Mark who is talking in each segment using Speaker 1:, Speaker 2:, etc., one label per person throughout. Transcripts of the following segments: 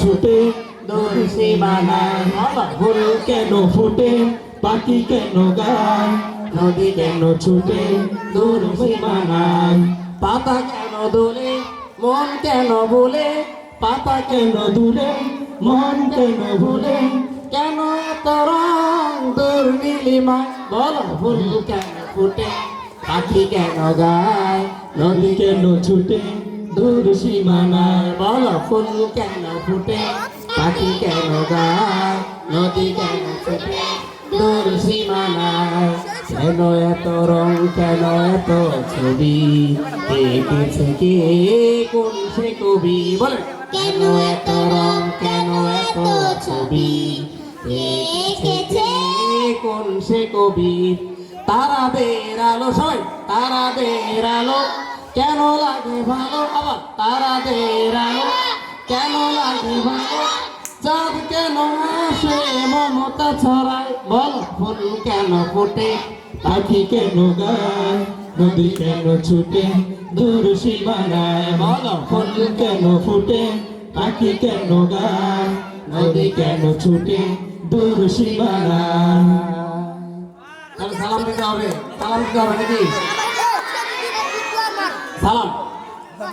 Speaker 1: ছুটে
Speaker 2: দূর সীমানায়
Speaker 1: ফুল কেন ফুটে, পাখি কেন গায়?
Speaker 2: নদী
Speaker 1: কেন ছুটে দূর সীমানায়
Speaker 2: পাতা কেন দোলে, মন কেন বলে
Speaker 1: পাতা কেন দূরে, মন কেন ভুলে?
Speaker 2: কেন তরং দূর নীলিমায় বল, ফুল কেন ফুটে, পাখি কেন গায়?
Speaker 1: নদী কেন ছুটে দূর সীমানায়
Speaker 2: বল ফুল কেন ফুটে? পাখি কেন গায় নদী কেন ফুটে? দূর সীমানায় কেন এত রং কেন এত ছবি? এঁকেছে কে? কোন সে কবি? বলে কেন এত রং কেন এত ছবি? এঁকেছে কোন সে কবি? তারাদের আলো সবাই। তারাদের আলো। কেন লাগে ভালো আবার তারাদের আলো? কেন লাগে ভালো? চাঁদ কেন আসে মমতা ছড়ায়? বল, ফুল কেন ফোটে?
Speaker 1: পাখি কেন গায়? নদী কেন ছুটে? দূর সীমানায়
Speaker 2: বল,
Speaker 1: ফুল কেন ফুটে? পাখি কেন গায়? নদী কেন ছুটে? দূর সীমানায়।
Speaker 2: তাহলে সালাম দিতে হবে। সালাম দিতে হবে নাকি সালাম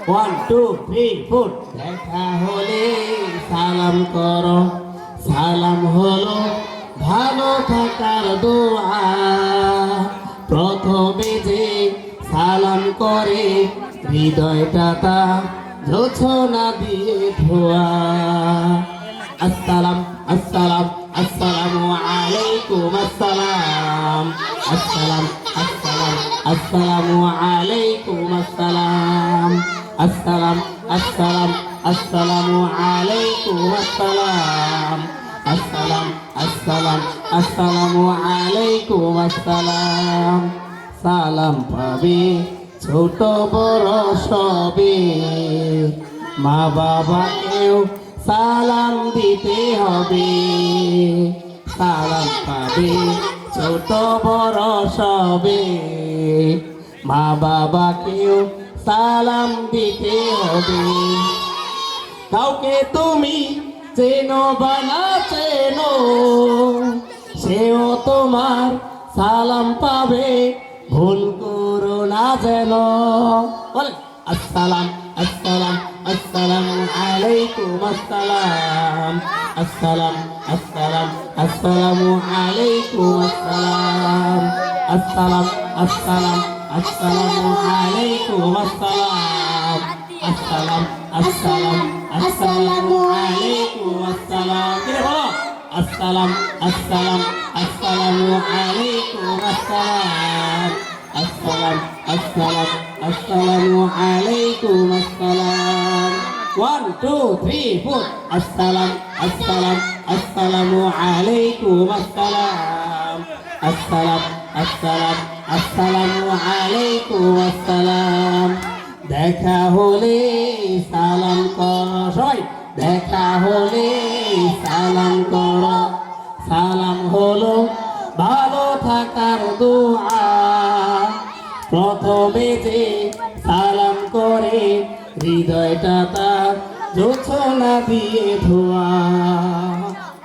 Speaker 2: ওয়ান টু থ্রি ফোর দেখা হলে সালাম করো। সালাম হলো ভালো থাকার দোয়া। প্রথমে যে সালাম করে, হৃদয়টা তা যোছনা দিয়ে ধোয়া। আসসালাম আসসালাম, আসসালামু আলাইকুম, আসসালাম। আসসালাম আসসালাম, আসসালামু আলাইকুম, আসসালাম। আসসালাম আসসালাম, আসসালামু আলাইকুম, আসসালাম আসসালাম আসসালাম, আসসালামু আলাইকুম, আসসালাম। সালাম পাবে ছোট বড় সবে। মা বাবাকেও সালাম দিতে হবে। সালাম পাবে ছোট বড় সবে। মা বাবাকেও সালাম দিতে হবে। কাউকে তুমি চেনো বা না চেনো, সেও তোমার সালাম পাবে। ভুল করো না যেন। আসসালাম আসসালাম, আসসালামু আলাইকুম, আসসালাম আসসালাম আসসালাম, আসসালামু আলাইকুম, আসসালাম আসসালাম আসসালাম আসসালামু আলাইকুম, আসসালাম আসসালাম আসসালাম আসসালামু আলাইকুম, আসসালাম। কি রে বলো? আসসালাম আসসালাম, আসসালামু আলাইকুম, আসসালাম। আসসালাম আসসালাম, আসসালামু আলাইকুম, আসসালাম। ওয়ান টু থ্রি ফোর আসসালাম আসসালাম, আসসালামু আলাইকুম, আসসালাম। আসসালাম আসসালাম, আসসালামু আলাইকুম, আসসালাম। দেখা হলে সালাম কর, সবাই দেখা হলে সালাম কর। সালাম হলো ভালো থাকার দোয়া। প্রথমে যে সালাম করে, হৃদয়টা তার যোছনা দিয়ে ধোয়া।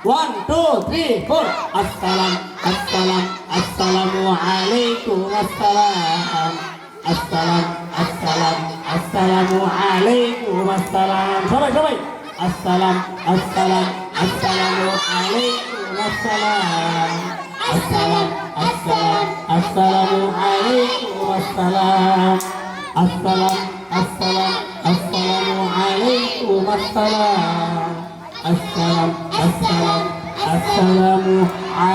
Speaker 2: ওয়ান টু থ্রি ফোর আসসালাম আসসালাম। আসসালামু আলাইকুম, আসসালাম আসসালাম আসসালাম, আসসালামু আলাইকুম, আসসালাম। সবাই সবাই। আসসালাম আসসালাম, আসসালামু আলাইকুম, আসসালাম। আসসালাম আসসালাম, আসসালামু আলাইকুম, আসসালাম। আসসালাম আসসালাম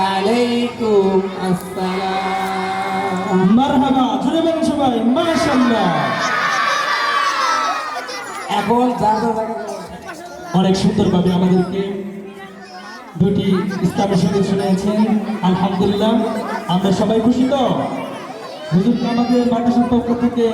Speaker 2: আলাইকুম আসসালাম।
Speaker 1: মারহাবা জুড়ে বলেন সবাই মাশাআল্লাহ।
Speaker 2: এখন যার যার
Speaker 1: অনেক সুন্দরভাবে আমাদেরকে দুটি ইসলামের সঙ্গে শুনিয়েছেন আলহামদুলিল্লাহ আমরা সবাই খুশি তো? হুজুরকে আমাদের মাদ্রাসার পক্ষ থেকে